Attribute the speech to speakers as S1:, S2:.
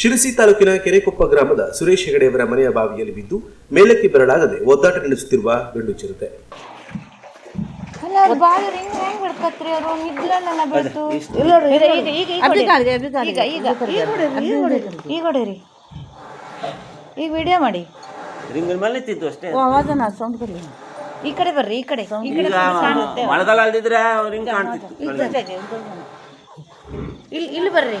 S1: ಶಿರಸಿ ತಾಲೂಕಿನ ಕೆರೆಕೊಪ್ಪ ಗ್ರಾಮದ ಸುರೇಶ್ ಹೆಗಡೆಯವರ ಮನೆಯ ಬಾವಿಯಲ್ಲಿ ಬಿದ್ದು ಮೇಲಕ್ಕೆ ಬರಲಾಗದೆ ಒದ್ದಾಟ ನಡೆಸುತ್ತಿರುವ ಗಂಡು ಚಿರತೆ.
S2: ಈಗ ವಿಡಿಯೋ ಮಾಡಿ. ಈ ಕಡೆ ಬರ್ರಿ ಈ ಕಡೆ. ಈ ಕಡೆ ಕಾಣುತ್ತೆ
S3: ಮಳೆಗಾಲ ಅಲ್ದಿದ್ರೆ ರಿಂಗ್ ಕಾಣ್ತಿತ್ತು.
S2: ಇಲ್ಲಿ ಇಲ್ಲಿ ಬರ್ರಿ.